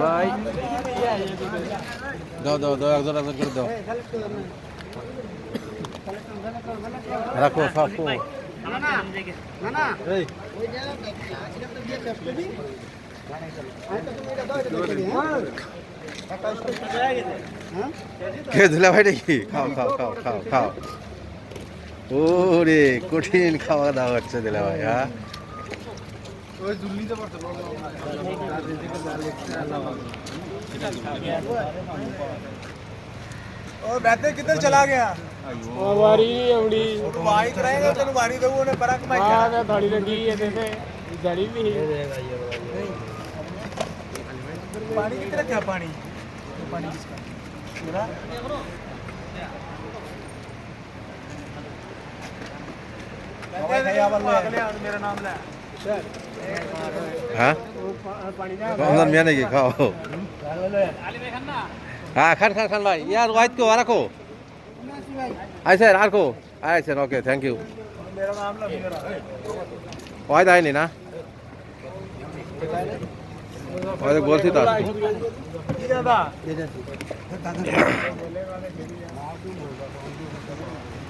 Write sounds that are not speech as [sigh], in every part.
ভাই। দাও দাও দাও একজন একজন করে দাও। রাখো এই। কে দিলা ভাই নাকি? খাও খাও খাও খাও খাও। ওরে কঠিন খাওয়া দাওয়া হচ্ছে দিলা ভাই হ্যাঁ ਉਹ ਬੈਠੇ ਕਿੱਧਰ ਚਲਾ ਗਿਆ ਵਾਰੀ ਆਉਣੀ ਉਹ ਵਾਰੀ ਕਰਾਏਗਾ ਤੈਨੂੰ ਵਾਰੀ ਦਊ ਉਹਨੇ ਪਰਾਂ ਕਮਾਈ ਆ ਤੇ ਥੋੜੀ ਲੱਗੀ ਇਹਦੇ ਤੇ ਜੜੀ ਵੀ ਪਾਣੀ ਕਿੱਥੇ ਰੱਖਿਆ ਪਾਣੀ ਪਾਣੀ ਕਿਸਕਾ ਮੇਰਾ ਮੇਰਾ हाँ? हाँ, खान खान खान भाई यार वाइट को आरा आई सर आर को। आई सर ओके थैंक यू वाइट आए नहीं ना? वाहिद तो बोल सी था। दादा। [coughs]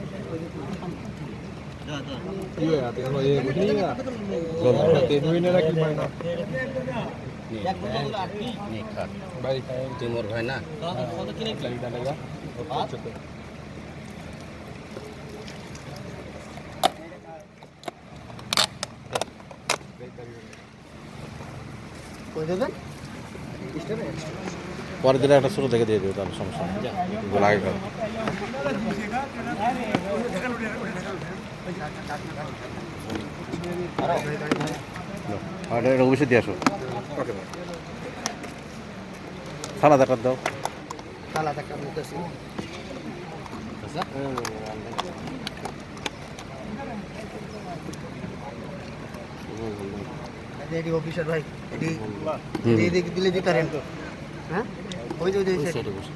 তিমুর ভাই না পরের দিনে একটা ছোটো দেখে দিয়ে দেবে তাহলে সমস্যা নেই। অবশ্যই দিয়ে আসো। সালাদ একটা দাও। তালা টাকা নিতেছি এটি অফিসার ভাই এটি দিলে দিতে পারেন হ্যাঁ? ওই যে ওই যে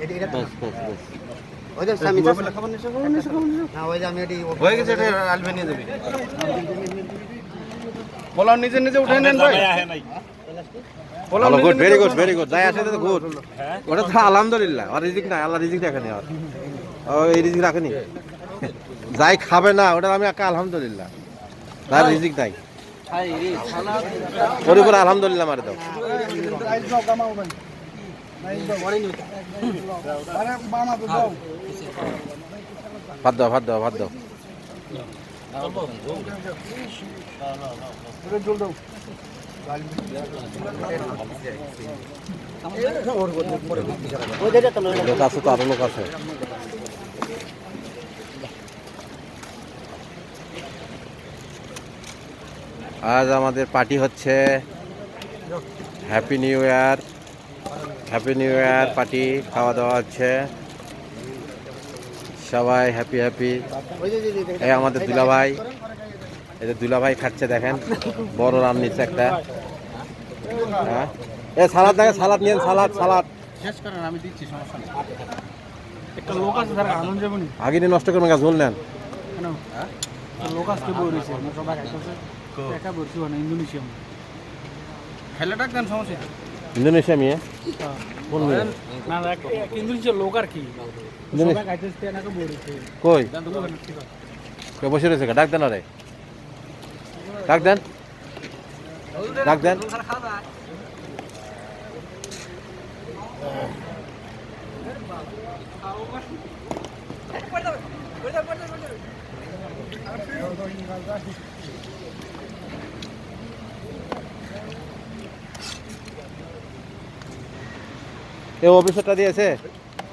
এটি এটা ওই যে স্বামী না ওই যে আমি এটি হয়ে গেছে এটা আলবে নিয়ে দেবে পোলাও নিজে নিজে উঠে নেন ভাই ভালো good very good very good যাই আসে তো গুড ওটা তো আলহামদুলিল্লাহ আর রিজিক নাই আল্লাহ রিজিক রাখেনি আর ও এই রিজিক রাখেনি যাই খাবে না ওটা আমি একা আলহামদুলিল্লাহ তার রিজিক নাই ওর উপরে আলহামদুলিল্লাহ মারে দাও ভাত দাও ভাত দাও ভাত দাও। লোক আছে তো, আরও লোক আছে। আজ আমাদের পার্টি হচ্ছে happy new year happy new year party খাওয়া দাওয়া হচ্ছে সবাই হ্যাপি হ্যাপি এই আমাদের দুলাভাই। এই যে দুলাভাই খাচ্ছে দেখেন। বড় রান নিচ্ছে একটা। হ্যাঁ? এ সালাদ দেখেন সালাদ নিয়েন সালাদ সালাদ। একটা লোক আছে তার আনন্দ আগে নিয়ে নষ্ট করবেন ঝোল নেন। লোক আজকে বই রয়েছে। সবাই খাইতেছে একা বলছি ইন্দোনেশিয়া খেলাটা কেন সমস্যা ইন্দোনেশিয়া মেয়ে। কোন মেয়ে? না ইন্দোনেশিয়ার লোক আর কি। ইন্দোনেশিয়া কই? কে বসে রয়েছে ডাক দেন আরে ডাক দেন। ডাক দেন। এ অফিসারটা দিয়েছে?